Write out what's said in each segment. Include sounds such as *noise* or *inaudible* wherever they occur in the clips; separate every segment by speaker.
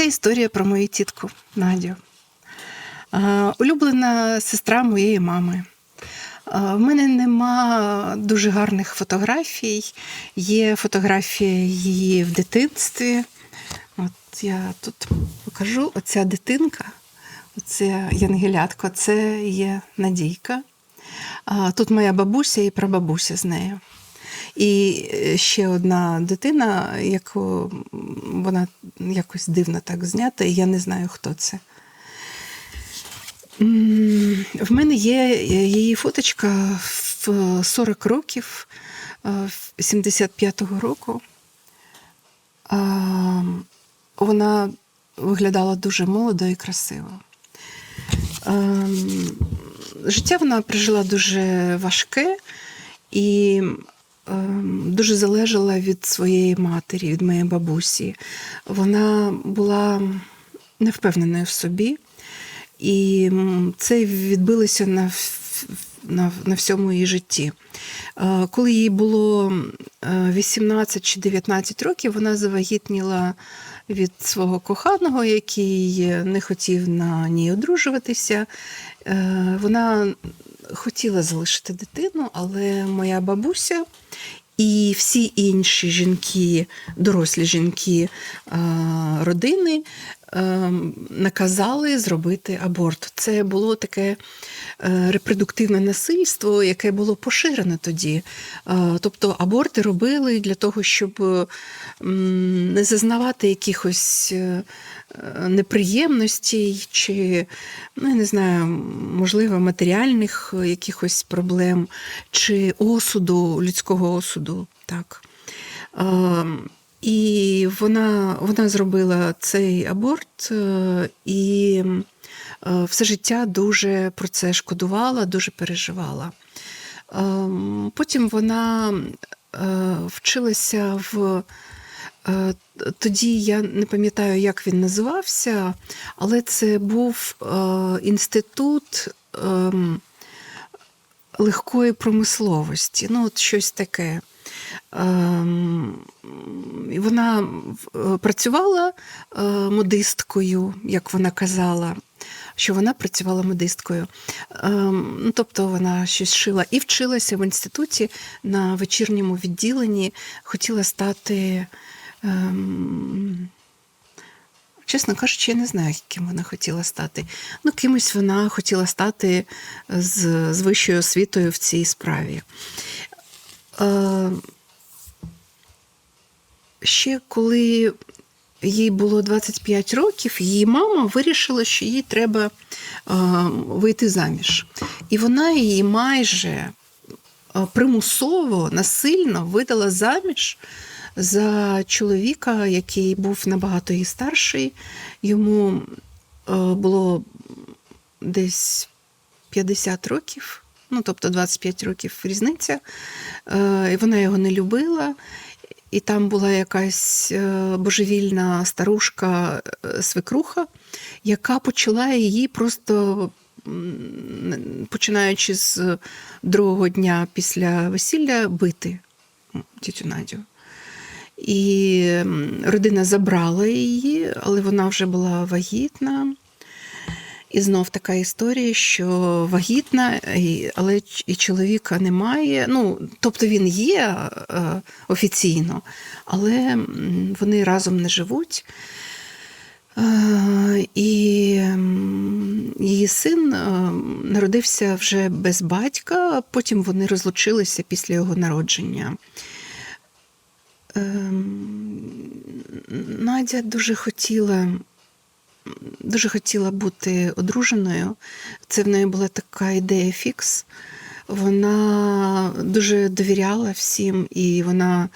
Speaker 1: ця історія про мою тітку Надю. Улюблена сестра моєї мами. В мене нема дуже гарних фотографій. Є фотографія її в дитинстві. От я тут покажу оця дитинка, оце Янгелятко, це є Надійка. Тут моя бабуся і прабабуся з нею. І е, ще одна дитина, яку вона якось дивно так знята, і я не знаю, хто це. В мене є її фоточка в 40 років, е, 75-го року. Вона виглядала дуже молодо і красиво. Життя вона прожила дуже важке і дуже залежала від своєї матері, від моєї бабусі. Вона була невпевненою в собі, і це відбилося на, на, на всьому її житті. Е, Коли їй було е, 18 чи 19 років, вона завагітніла від свого коханого, який не хотів на ній одружуватися. Е, Вона хотіла залишити дитину, але моя бабуся і всі інші жінки, дорослі жінки родини наказали зробити аборт. Це було таке е, репродуктивне насильство, яке було поширене тоді. Е, Тобто аборти робили для того, щоб е, не зазнавати якихось неприємностей чи, ну, я не знаю, можливо, матеріальних якихось проблем, чи осуду, людського осуду. Так. Е, І вона, вона зробила цей аборт е, і е, все життя дуже про це шкодувала, дуже переживала. Ем, Потім вона е, вчилася в. е, Тоді я не пам'ятаю, як він називався, але це був е, інститут ем, легкої промисловості. Ну, от щось таке. Вона е, працювала е, модисткою, як вона казала, що вона працювала модисткою. Ем, Ну, тобто вона щось шила і вчилася в інституті на вечірньому відділенні, хотіла стати. ем, Чесно кажучи, я не знаю, ким вона хотіла стати. Ну, кимось вона хотіла стати з, з вищою освітою в цій справі. Е, ще коли їй було 25 років, її мама вирішила, що їй треба вийти заміж. І вона її майже примусово, насильно видала заміж за чоловіка, який був набагато її старший. Йому було десь 50 років, ну тобто 25 років різниця. І вона його не любила. І там була якась е, божевільна старушка е, свекруха, яка почала її просто, починаючи з другого дня після весілля, бити тітю Надю. І родина забрала її, але вона вже була вагітна. І знов така історія, що вагітна, але і чоловіка немає. Ну, тобто він є е, офіційно, але вони разом не живуть. Е, І її син е, народився вже без батька, потім вони розлучилися після його народження. Ем, Надя дуже хотіла, дуже хотіла бути одруженою. Це в неї була така ідея фікс. Вона дуже довіряла всім, і вона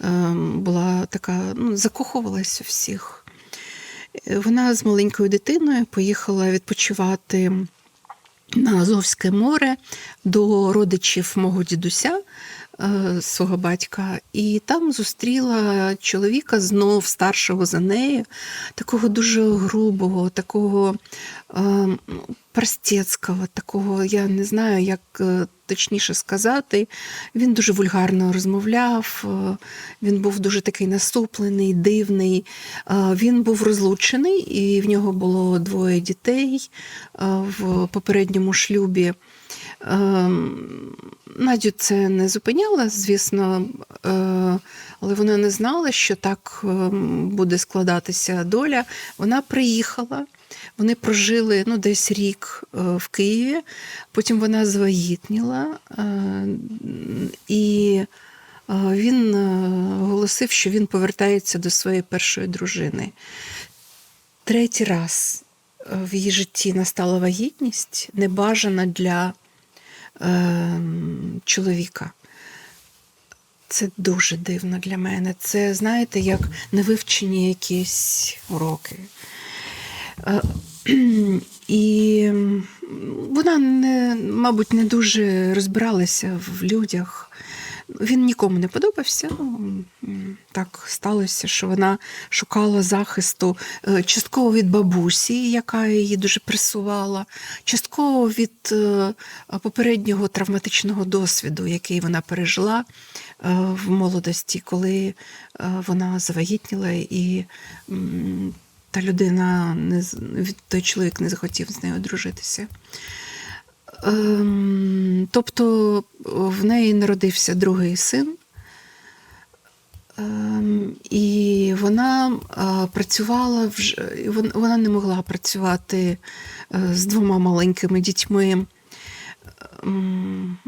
Speaker 1: ем, була така, ну, закохувалася всіх. Вона з маленькою дитиною поїхала відпочивати на Азовське море до родичів мого дідуся, свого батька, і там зустріла чоловіка знов старшого за нею, такого дуже грубого, такого е, простецького, такого, я не знаю, як е, точніше сказати. Він дуже вульгарно розмовляв, е, він був дуже такий насуплений, дивний. Е, Він був розлучений, і в нього було двоє дітей в попередньому шлюбі. Ем, Надю це не зупиняло, звісно, але вона не знала, що так ем, буде складатися доля. Вона приїхала, вони прожили ну, десь рік е, в Києві, потім вона звагітніла, е, і е, він оголосив, що він повертається до своєї першої дружини. Третій раз в її житті настала вагітність, небажана для чоловіка. Це дуже дивно для мене. Це, знаєте, як невивчені якісь уроки. Е, *clears throat* І вона, не, мабуть, не дуже розбиралася в людях. Він нікому не подобався. Ну, Так сталося, що вона шукала захисту е, частково від бабусі, яка її дуже пресувала, частково від е, попереднього травматичного досвіду, який вона пережила в молодості, коли вона завагітніла і та людина не той чоловік не захотів з нею одружитися. Ем, тобто в неї народився другий син, ем, і вона е, працювала вже, вона не могла працювати е, з двома маленькими дітьми.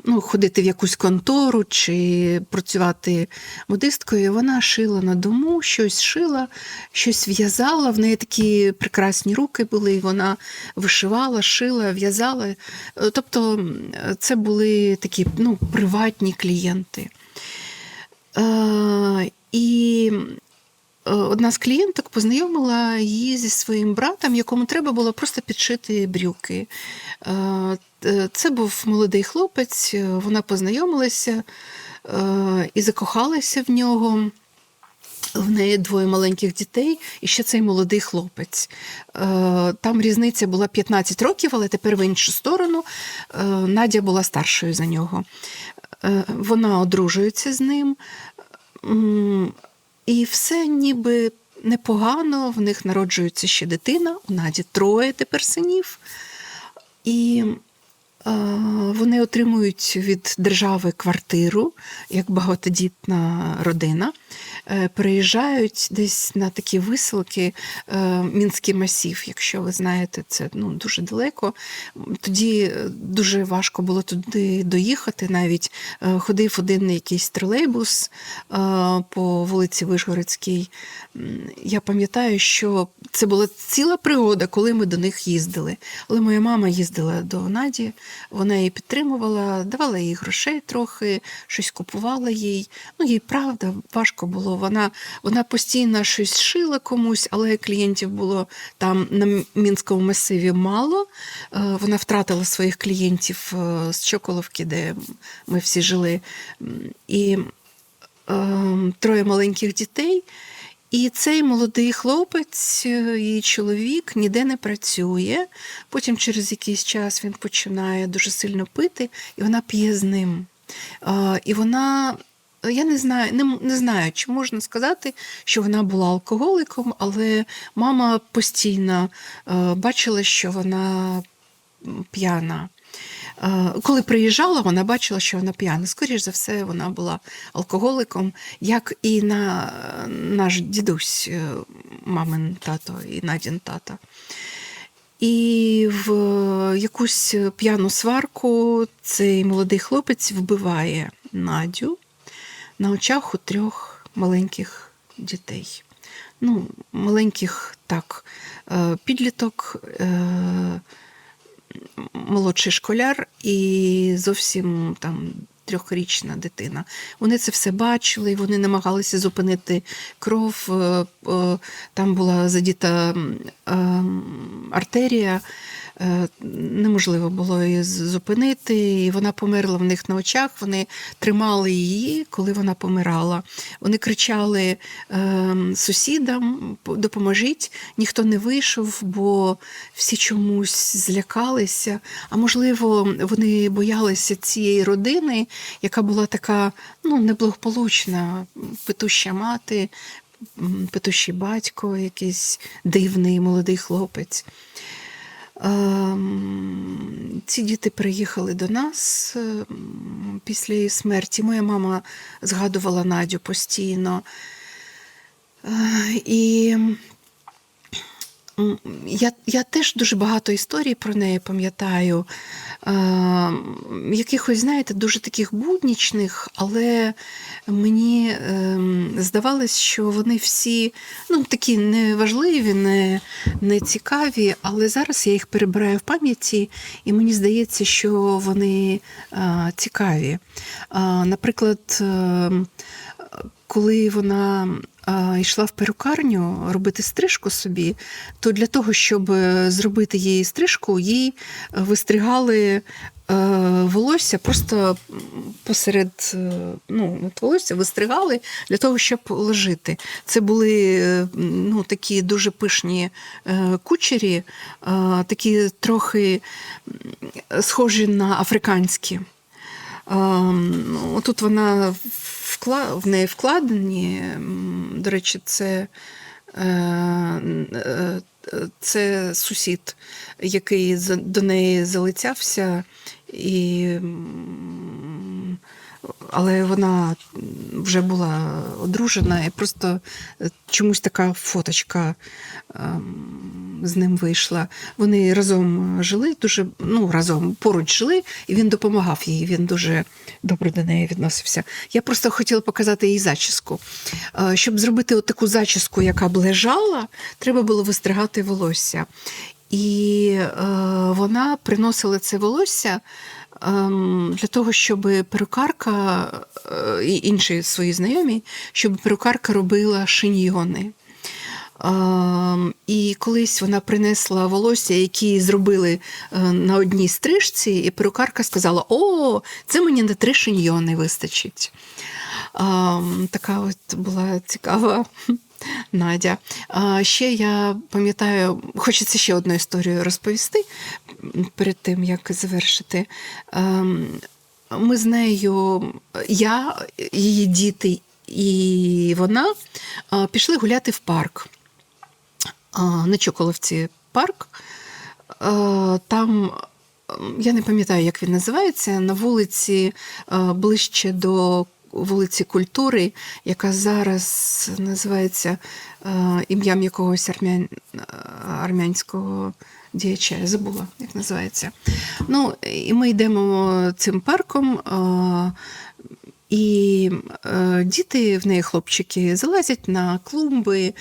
Speaker 1: Ну, ходити в якусь контору чи працювати модисткою, вона шила на дому, щось шила, щось в'язала. В неї такі прекрасні руки були, і вона вишивала, шила, в'язала. Е, Тобто це були такі ну, приватні клієнти. Е, і е, одна з клієнток познайомила її зі своїм братом, якому треба було просто підшити брюки. Е, Це був молодий хлопець, е, вона познайомилася е, і закохалася в нього. В неї двоє маленьких дітей, і ще цей молодий хлопець. Там різниця була 15 років, але тепер в іншу сторону. Надя була старшою за нього. Вона одружується з ним. І все ніби непогано, в них народжується ще дитина, у Наді троє тепер синів. І вони отримують від держави квартиру, як багатодітна родина. Е, Переїжджають десь на такі висилки, е, Мінський масів, якщо ви знаєте, це ну, дуже далеко. Тоді е, дуже важко було туди доїхати. Навіть ходив один якийсь тролейбус по вулиці Вишгородській. Я пам'ятаю, що це була ціла пригода, коли ми до них їздили. Але моя мама їздила до Наді, вона її підтримувала, давала їй грошей трохи, щось купувала їй. Ну, їй правда важко було. Вона, вона постійно щось шила комусь, але клієнтів було там на Мінському масиві мало. Е, Вона втратила своїх клієнтів е, з Чоколовки, де ми всі жили. І е, троє маленьких дітей. І цей молодий хлопець, е, її чоловік, ніде не працює. Потім через якийсь час він починає дуже сильно пити, і вона п'є з ним. І вона, я не знаю, не, не знаю, чи можна сказати, що вона була алкоголиком, але мама постійно е, бачила, що вона п'яна. Е, Коли приїжджала, вона бачила, що вона п'яна. Скоріш за все, вона була алкоголиком, як і на наш дідусь, е, мамин тато і Надін тата. І в якусь п'яну сварку цей молодий хлопець вбиває Надю на очах у трьох маленьких дітей. Ну, маленьких так, е, підліток, е, молодший школяр і зовсім там трьохрічна дитина. Вони це все бачили, вони намагалися зупинити кров. е, е, Там була задіта е, артерія. Е, неможливо було її зупинити. І вона померла в них на очах. Вони тримали її, коли вона помирала. Вони кричали е, сусідам: допоможіть, ніхто не вийшов, бо всі чомусь злякалися. А можливо, вони боялися цієї родини, яка була така ну, неблагополучна, петуща мати, петущий батько, якийсь дивний молодий хлопець. Ем, Ці діти приїхали до нас ем, після її смерті. Моя мама згадувала Надю постійно. Е, І я, я теж дуже багато історій про неї пам'ятаю. Е, якихось, знаєте, дуже таких буднічних, але мені е, здавалось, що вони всі ну, такі неважливі, не, не цікаві, але зараз я їх перебираю в пам'яті, і мені здається, що вони е, цікаві. Е, наприклад, е, коли вона йшла в перукарню робити стрижку собі, то для того, щоб е, зробити їй стрижку, їй вистригали е, волосся просто посеред е, ну, от волосся вистригали для того, щоб ложити. Це були ну, такі дуже пишні кучері, такі трохи схожі на африканські. Тут вона вкла... в неї вкладені. До речі, це, е, е, це сусід, який до неї залицявся, і, але вона вже була одружена, і просто чомусь така фоточка ем, з ним вийшла. Вони разом жили, дуже ну, разом поруч жили, і він допомагав їй. Він дуже добре до неї відносився. Я просто хотіла показати їй зачіску. Е, Щоб зробити от таку зачіску, яка б лежала, треба було вистригати волосся. І е, вона приносила це волосся ем, для того, щоб перукарка е, і інші свої знайомі, щоб перукарка робила шиньйони. І колись вона принесла волосся, які зробили е, на одній стрижці, і перукарка сказала: О, це мені на три шиньйони вистачить. Така от була цікава *laughs* Надя. А ще я пам'ятаю, хочеться ще одну історію розповісти перед тим, як завершити. Ми з нею, я, її діти і вона пішли гуляти в парк. На Чоколовці парк. Там, ем, я не пам'ятаю, як він називається, на вулиці ближче до вулиці культури, яка зараз називається е, ім'ям якогось армян, е, армянського діяча. Я забула, як називається. Ну, і ми йдемо цим парком. І е, діти в неї, хлопчики, залазять на клумби,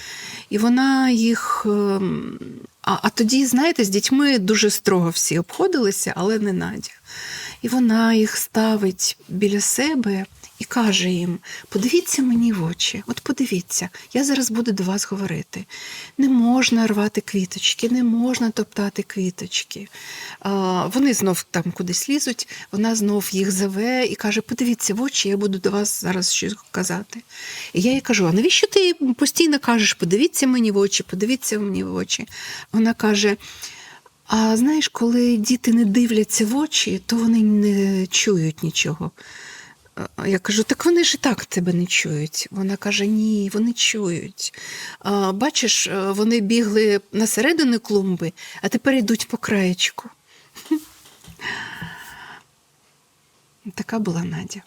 Speaker 1: і вона їх. е, а, а тоді, знаєте, з дітьми дуже строго всі обходилися, але не Надя. І вона їх ставить біля себе і каже їм: подивіться мені в очі, от подивіться, я зараз буду до вас говорити. Не можна рвати квіточки, не можна топтати квіточки. Вони знов там кудись лізуть, вона знов їх зове і каже: подивіться в очі, я буду до вас зараз щось казати. І я їй кажу: а навіщо ти постійно кажеш, подивіться мені в очі, подивіться мені в очі? Вона каже. А знаєш, коли діти не дивляться в очі, то вони не чують нічого. Я кажу, так вони ж і так тебе не чують. Вона каже: ні, вони чують. А, Бачиш, е, вони бігли на середину клумби, а тепер йдуть по краєчку. *laughs* Така була Надя.